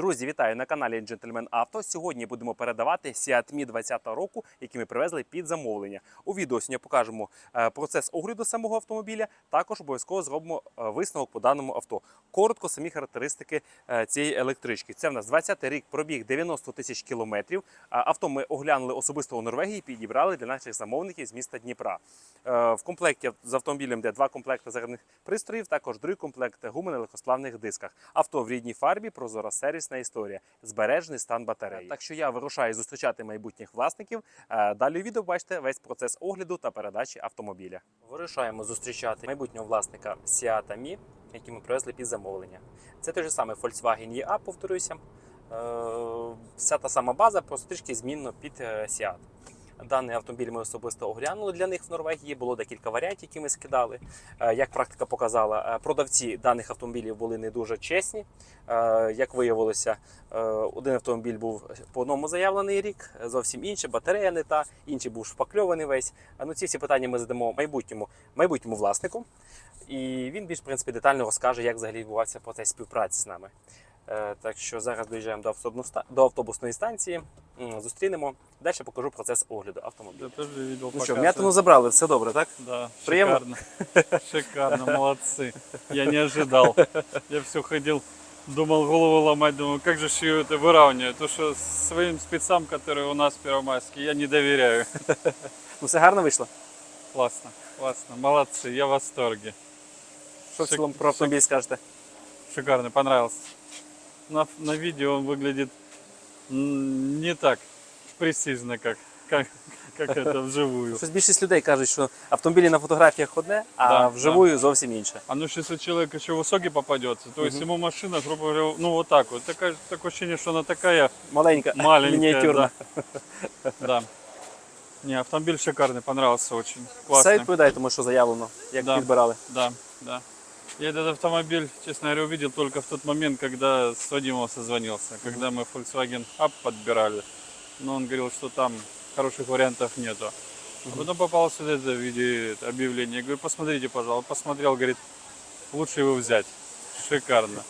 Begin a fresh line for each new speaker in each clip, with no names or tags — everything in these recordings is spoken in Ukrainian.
Друзі, вітаю на каналі Gentleman Auto. Сьогодні будемо передавати Seat Mii 20 року, який ми привезли під замовлення. У відео сьогодні покажемо е, процес огляду самого автомобіля. Також обов'язково зробимо е, висновок по даному авто. Коротко самі характеристики е, цієї електрички. Це в нас 20-й рік, пробіг 90 тисяч кілометрів. Авто ми оглянули особисто у Норвегії, і підібрали для наших замовників з міста Дніпра. В комплекті з автомобілем йде два комплекти зарядних пристроїв, також другий комплект гуми на легкосплавних дисках. Авто в рідній фарбі, прозора сервісна історія, збережений стан батареї. Так що я вирушаю зустрічати майбутніх власників. Е, Далі у відео бачите весь процес огляду та передачі автомобіля. Вирушаємо зустрічати майбутнього власника Seat Mii, який ми привезли під замовлення. Це той же самий Volkswagen E-Up, повторюся. Е, Вся та сама база, просто трішки змінно під Сіат. Seat. Даний автомобіль ми особисто оглянули для них в Норвегії. Було декілька варіантів, які ми скидали. Е, Як практика показала, е, продавці даних автомобілів були не дуже чесні. Е, Як виявилося, один автомобіль був по одному заявлений рік, зовсім інший, батарея не та, інший був шпакльований весь. Ну, ці всі питання ми задамо майбутньому, майбутньому власнику. І він більш в принципі детально розкаже, як взагалі відбувався процес співпраці з нами. Так що зараз доїжджаємо до, автобусної станції, зустрінемо. Далі покажу процес огляду автомобіля.
Я тоже видел
Ну що,
показы.
м'ятину забрали, все добре, так?
Да,
Приемно?
шикарно. Шикарно, молодцы. Я не ожидал. Я все ходил, думал голову ломать, думаю, как же ж ее это выравнивать. То, что своим спецам, которые у нас в Первомайске, я не доверяю.
Ну все гарно вийшло.
Классно, классно, молодцы, я в восторге.
Що в
Шик-
цілому про автомобіль скажете?
Шикарно, понравился. На, на видео он выглядит м, не так престижно, как, как, как это вживую.
Щось більшість людей кажуть, що автомобілі на фотографіях одне, а
Да,
вживую зовсім інше.
А ну ж, если человек еще высокий попадется, то есть ему машина, грубо говоря, ну вот так вот. Такая, такое ощущение, что она такая
Маленька,
маленькая.
мініатюрна.
Да. да. Не, автомобиль шикарный, понравился очень.
Все
Классный.
відповідає тому, що заявлено, як
Да.
підбирали.
Да, да. Я этот автомобиль, честно говоря, увидел только в тот момент, когда с Вадимом созвонился, когда мы Volkswagen Up подбирали. Но он говорил, что там хороших вариантов нету. А потом попалось вот это в виде объявления. Я говорю, посмотрите, пожалуйста. Посмотрел, говорит, лучше его взять. Шикарно.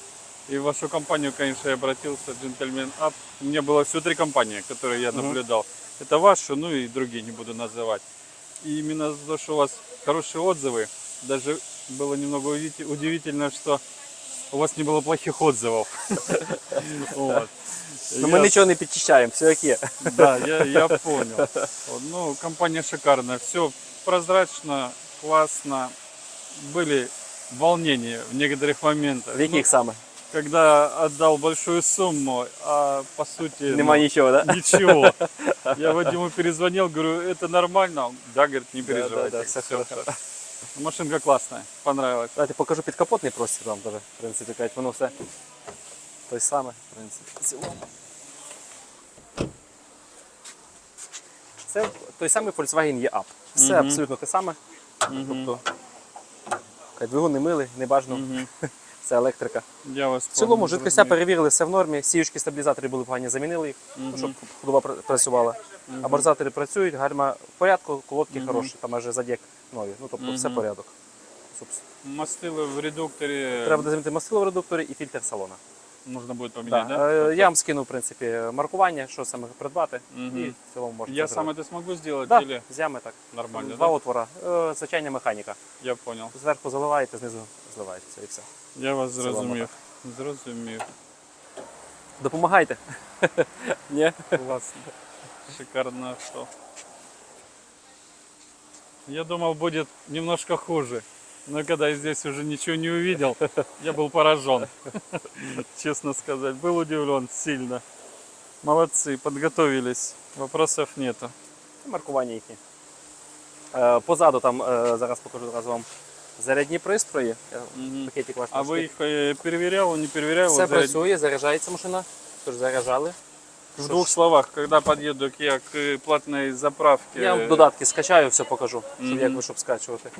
И в вашу компанию, конечно, я обратился, Gentleman Up. У меня было всего три компании, которые я наблюдал. Это вашу, ну и другие не буду называть. И именно за то, что у вас хорошие отзывы, даже было немного удивити- удивительно, что у вас не было плохих отзывов. Вот.
Ну ми
Я-
нічого не підчищаємо, все як є.
Да, я, я понял. Вот, Ну, компания шикарная. Все прозрачно, классно. Были волнения в некоторых моментах.
В яких саме?
Ну, когда отдал большую сумму, а по сути...
Нема
ну,
нічого, так? Да?
Ничего. Я Вадиму перезвонил, говорю, это нормально? Он, Да, говорит, не
Да,
переживайте.
да, да, всё
всё
хорошо.
Машинка классная, понравилась.
Давайте покажу підкапотний простір вам даже, в принципі, кажуть, воно все той саме, в принципі. цілому. Це той самий Volkswagen E-Up. Все
Мгм.
абсолютно те саме.
Мгм.
Тобто, кажуть, двигун не милий, не бажано,
Мгм.
це електрика.
Я вас
В цілому жидкостя перевірили, все в нормі. Сіючки стабілізатори були погані, замінили їх, ну, щоб ходова пр- працювала. Амортизатори працюють, гальма в порядку, колодки хороші, там аж задік нові. Ну тобто все
Мгм.
порядок. Супс.
Мастило в редукторе
Треба буде замінити мастило в редукторі і фільтр салона.
нужно будет
Да.
поменять, да?
Е, Я вам скину, в принципі, маркування, що саме придбати,
Мгм.
і в цілому можна.
Я
це
сам
зробити.
это смогу сделать
да,
или
з ями так.
нормально,
Два
да?
отвора. Е, Звичайна механіка.
Я понял.
Зверху заливаєте, знизу зливаєте. Це і все.
Я вас
цілому
зрозумів. Зрозумів.
Допомагайте. Ні?
Классно. Шикарно авто. Я думал, будет немножко хуже. Но когда я здесь уже ничего не увидел, я был поражен. Честно сказать, был удивлен сильно. Молодцы, подготовились. Вопросов нету.
Маркування які. Е, Позаду там е, зараз покажу одразу вам зарядні пристрої. Я
Мгм.
Пакетик ваш.
А
трошки.
вы их э, переверял, не переверял?
Все
Вот заряд-
працює, заряджається машина. Тож заряджали.
В двух словах, когда подъеду я к платной заправке.
Я вам додатки скачаю, все покажу, щоб як ви щоб скачувати.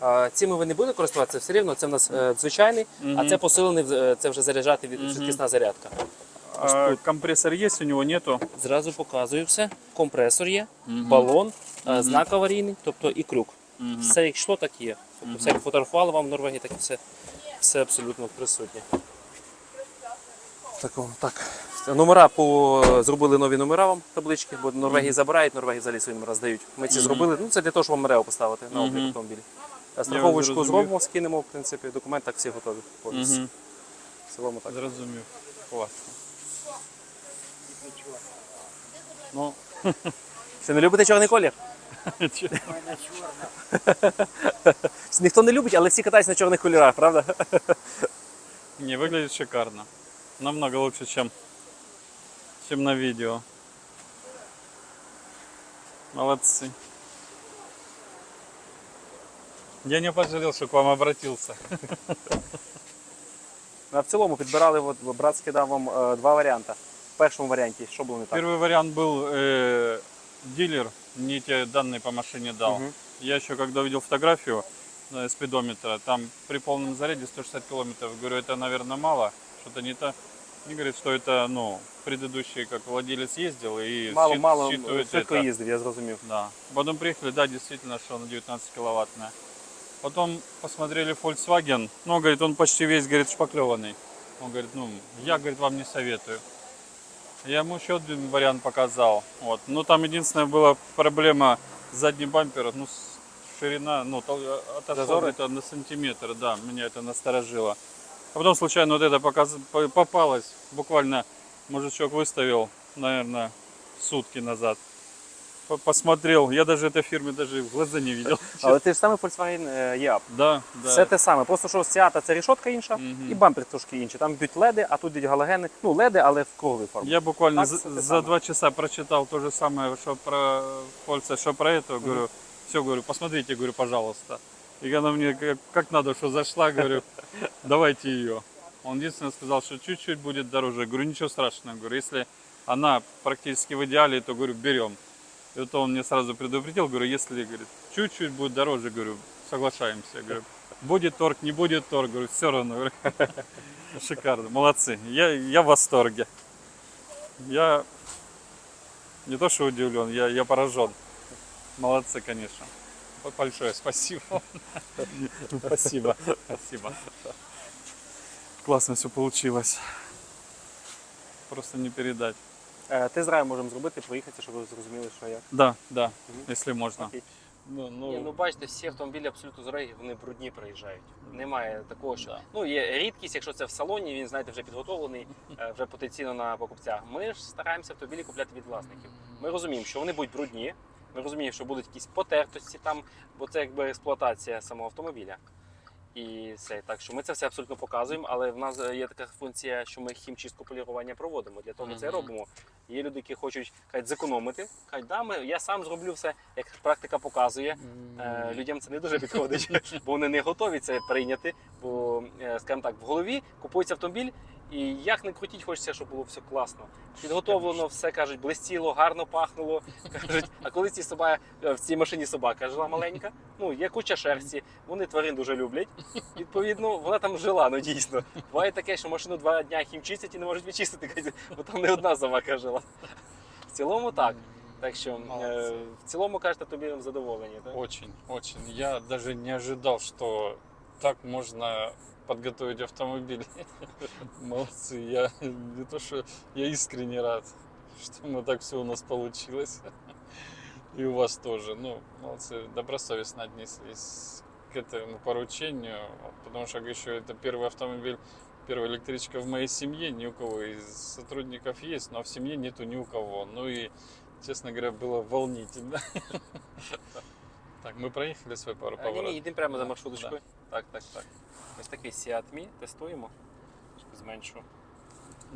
А, цими ви не будете користуватися все рівно. Це в нас е, звичайний, а це посилений, е, це вже заряджати від швидкісна зарядка.
А компрессор есть, у него нету?
Зразу показую все. Компресор є, балон, е, знак аварійний, тобто і крюк. Все як йшло, так є. Тобто все як фотографували вам в Норвегії, так і все, все абсолютно присутнє. Такого, так. Номера по зробили нові номера вам таблички, бо Норвегії забирають, Норвегії взагалі свої номера здають. Ми ці зробили. Ну це для того, щоб вам МРЕО поставити на облік автомобілі. А Страховочку зробимо, скинемо, в принципі, документ так всі готові. повністю. Цілому так.
Зрозумів. Класно. Ну,
Чи не любите чорний колір? Ніхто не любить, але всі катаються на чорних кольорах, правда?
не, выглядит шикарно. Намного лучше, чем, чем на видео. Молодцы. Я не пожалел, что к вам обратился.
А в цілому підбирали, от, брат скидав вам е, два варіанти. В першому варіанті, що було не так?
Первый вариант был э, дилер, не те данные по машине дал.
Мгм.
Я еще когда увидел фотографию э, спидометра, там при полном заряде 160 километров, говорю, это, наверное, мало, что-то не то. И говорит, что это, ну, предыдущий, как владелец ездил и
Мало,
счит-
мало
считывает
швидко
это.
їздив, я зрозумів.
Да. Потом приехали, да, действительно, что на 19 киловаттная. Потом посмотрели Volkswagen, ну, говорит, он почти весь, говорит, шпаклеванный. Он говорит, ну, я, говорит, вам не советую. Я ему еще один вариант показал. Вот. Ну, там единственная была проблема задний бампер, ну, с- ширина, ну, тол- отошел
Зазоры?
где-то на сантиметр, да, меня это насторожило. А потом случайно вот это показ... по- попалось, буквально мужичок выставил, наверное, сутки назад. По- Посмотрел, я даже этой фирмы даже в глаза не видел.
Але ти ж саме Volkswagen е, Яп.
Да, да.
Все те саме. Просто що Seat це рішотка інша
Мгм.
і бампер трошки інший. Там б'ють леди, а тут йдуть галогени. Ну, леди, але в круговій формі.
Я буквально
Так,
за,
это
за
самое.
два часа прочитал то же самое, что про Фольца, что про это. Говорю, все, говорю, посмотрите, говорю, пожалуйста. И она мне как, как надо, что зашла, говорю, давайте ее. Он единственное сказал, что чуть-чуть будет дороже. Говорю, ничего страшного. Говорю, если она практически в идеале, то, говорю, берем. И вот он мне сразу предупредил, говорю, если, говорит, чуть-чуть будет дороже, говорю, соглашаемся. Говорю, будет торг, не будет торг, говорю, все равно. Шикарно, молодцы. Я, я в восторге. Я не то что удивлен, я, я поражен. Молодцы, конечно. Большое спасибо. Спасибо. Спасибо. Классно все получилось. Просто не передать.
Е, Тест-драйв можемо зробити, проїхати, щоб ви зрозуміли, що як.
Да, да,
Мгм.
если можно.
Окей.
Ну,
Ні, ну бачите, всі автомобілі абсолютно з Рейги, вони брудні приїжджають. Немає такого, що
Да.
ну є рідкість, якщо це в салоні, він знаєте вже підготовлений, е, вже потенційно на покупця. Ми ж стараємося автомобілі купляти від власників. Ми розуміємо, що вони будуть брудні. Ми розуміємо, що будуть якісь потертості там, бо це якби експлуатація самого автомобіля. І все так, що ми це все абсолютно показуємо, але в нас е, є така функція, що ми хімчистку полірування проводимо. Для того ми це робимо. Є люди, які хочуть кажуть, зекономити. Кажуть, да, ми, я сам зроблю все, як практика показує. Е, людям це не дуже підходить, бо вони не готові це прийняти. Бо, е, скажімо так, в голові купується автомобіль, і як не крутіть, хочеться, щоб було все класно. Підготовлено, все кажуть, блистіло, гарно пахнуло. Кажуть, а коли ці собака в цій машині собака жила маленька, ну є куча шерсті, вони тварин дуже люблять. Відповідно, вона там жила, ну дійсно. Буває таке, що машину два дня хімчистять і не можуть відчистити, бо там не одна собака жила. В цілому так. Так що е, в цілому кажете, тобі задоволені. Так?
Очень, очень. Я даже не ожидал, что так можно подготовить автомобиль. Молодцы. Я не то, что я искренне рад, что мы так все у нас получилось. И у вас тоже. Ну, молодцы, добросовестно отнеслись к этому поручению, потому что еще это первый автомобиль, первая электричка в моей семье, ни у кого из сотрудников есть, но в семье нету ни у кого. Ну и, честно говоря, было волнительно. Так, мы проехали свой пару
А, ні, ні,
поворотов.
йдемо прямо за
Да,
маршруточкою. Так, так, так. Ось такий Seat Mii тестуємо. Зменшу.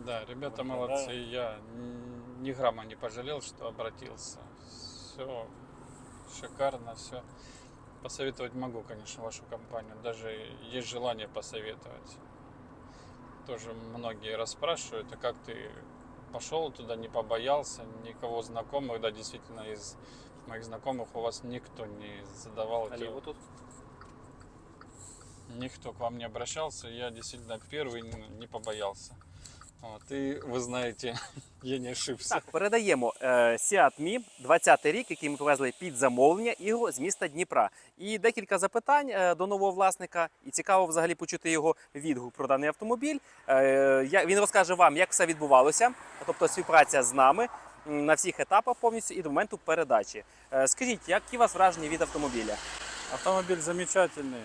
Да, ребята
Вот,
молодцы.
да.
Я н- ни грамма не пожалел, что обратился. Все шикарно, все. Посоветовать могу, конечно, вашу компанию. Даже есть желание посоветовать. Тоже многие расспрашивают, а как ты пошел туда, не побоялся, никого знакомых, да, действительно, из моих знакомых у вас никто не задавал
А
эти
ліво тут?
Никто к вам не обращался, я действительно первый н- не побоялся Вот, и вы знаете, я не ошибся.
Так, передаємо е, Seat Mii 20 рік, який ми привезли під замовлення Ігор з міста Дніпра. І декілька запитань е, до нового власника. І цікаво взагалі почути його відгук про даний автомобіль. Е, я- він розкаже вам, як все відбувалося, тобто співпраця з нами м, на всіх етапах повністю і до моменту передачі. Е, скажіть, які у вас враження від автомобіля?
Автомобиль замечательный,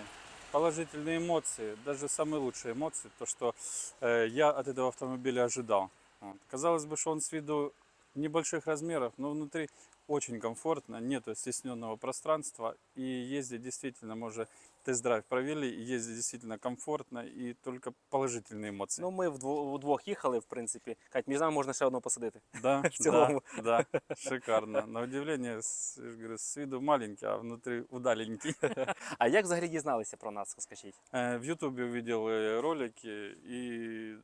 положительные эмоции, даже самые лучшие эмоции, то, что э, я от этого автомобиля ожидал. Вот. Казалось бы, что он с виду небольших размеров, но внутри очень комфортно, нету стесненного пространства, и ездить действительно, мы уже тест-драйв провели, и ездить действительно комфортно, и только положительные эмоции.
Ну, ми вдво- вдвох їхали, в принципі. Кать, між нами можна ще одного посадити.
да,
в целом.
да, да, шикарно. На удивление, с, я же говорю, с виду маленький, а внутри удаленький.
А як взагалі дізналися про нас? Розкажіть?
Э, В Ютубе увидел э, ролики и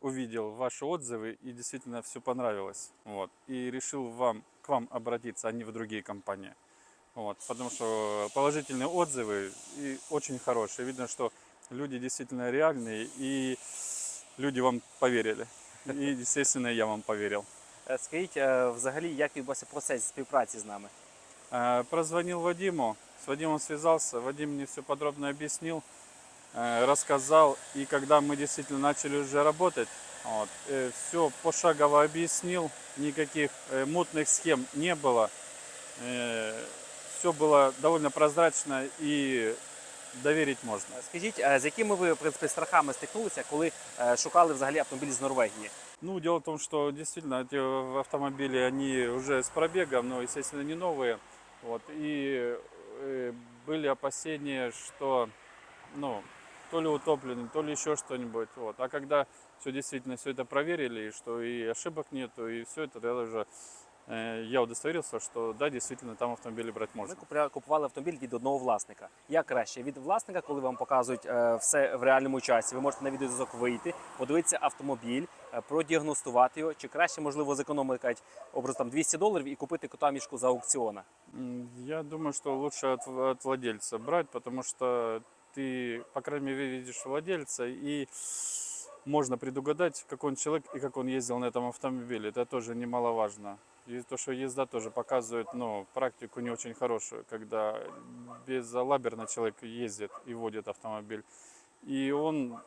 увидел ваши отзывы и действительно все понравилось. Вот. И решил вам, к вам обратиться, а не в другие компании. Вот. Потому что положительные отзывы и очень хорошие. Видно, что люди действительно реальные и люди вам поверили. И, естественно, я вам поверил.
Е, Скажіть, е, взагалі, як відбувався процес співпраці з нами?
Э, Прозвонил Вадиму, с Вадимом связался, Вадим мне все подробно объяснил, э, рассказал, и когда мы действительно начали уже работать, вот, все пошагово объяснил, никаких э, мутных схем не было, все было довольно прозрачно и доверить можно.
Е, Скажіть, е, з якими ви в принципі страхами стикнулися, коли е, шукали взагалі автомобіль з Норвегії?
Ну, дело в том, что действительно эти автомобили, они уже с пробегом, но, естественно, не новые. Вот, и э, были опасения, что, ну, то ли утоплены, то ли еще что-нибудь. Вот. А когда все действительно все это проверили, и что и ошибок нету, и все это, тогда уже э, я удостоверился, что да, действительно, там автомобили брать
Ми
можно.
купля- купували автомобіль від одного власника. Як краще від власника, коли вам показують е, все в реальному часі. Ви можете на відеозв'язок вийти, подивитися автомобіль, е, продіагностувати його, чи краще можливо зекономити кажуть, образ там 200 доларів і купити кота мішку за аукціона.
М, Я думаю, что лучше от, от владельца брать, потому что ты, по крайней мере, видишь владельца и можно предугадать, какой он человек и как он ездил на этом автомобиле. Это тоже немаловажно. И то, что езда тоже показывает ну, практику не очень хорошую, когда безалаберно человек ездит и водит автомобиль. И он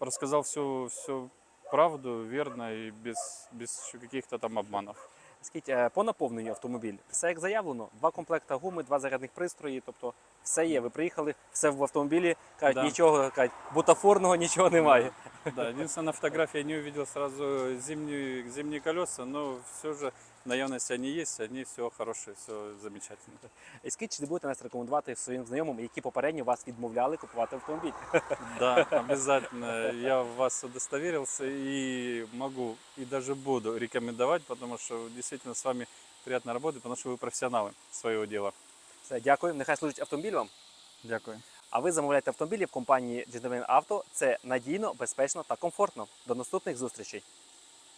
рассказал всю, всю правду, верно и без, без еще каких-то там обманов.
Скажіть, е, по наповненню автомобіль, все як заявлено, два комплекти гуми, два зарядних пристрої, тобто все є. Ви приїхали, все в автомобілі, кажуть,
Да.
нічого кажуть, бутафорного нічого немає.
Да, единственное, на фотографии я не увидел сразу зимние, зимние колеса, но все же на явности они есть, они все хорошие, все замечательно.
І скажіть, чи будете нас рекомендувати своїм знайомим, які попередньо вас відмовляли купувати автомобіль?
Да, обязательно. Я в вас удостоверился и могу, и даже буду рекомендовать, потому что действительно с вами приятно работать, потому что вы профессионалы своего дела.
Все, дякую. Нехай служить автомобіль вам.
Дякую.
А ви замовляєте автомобілі в компанії Gentleman Auto. Це надійно, безпечно та комфортно. До наступних зустрічей.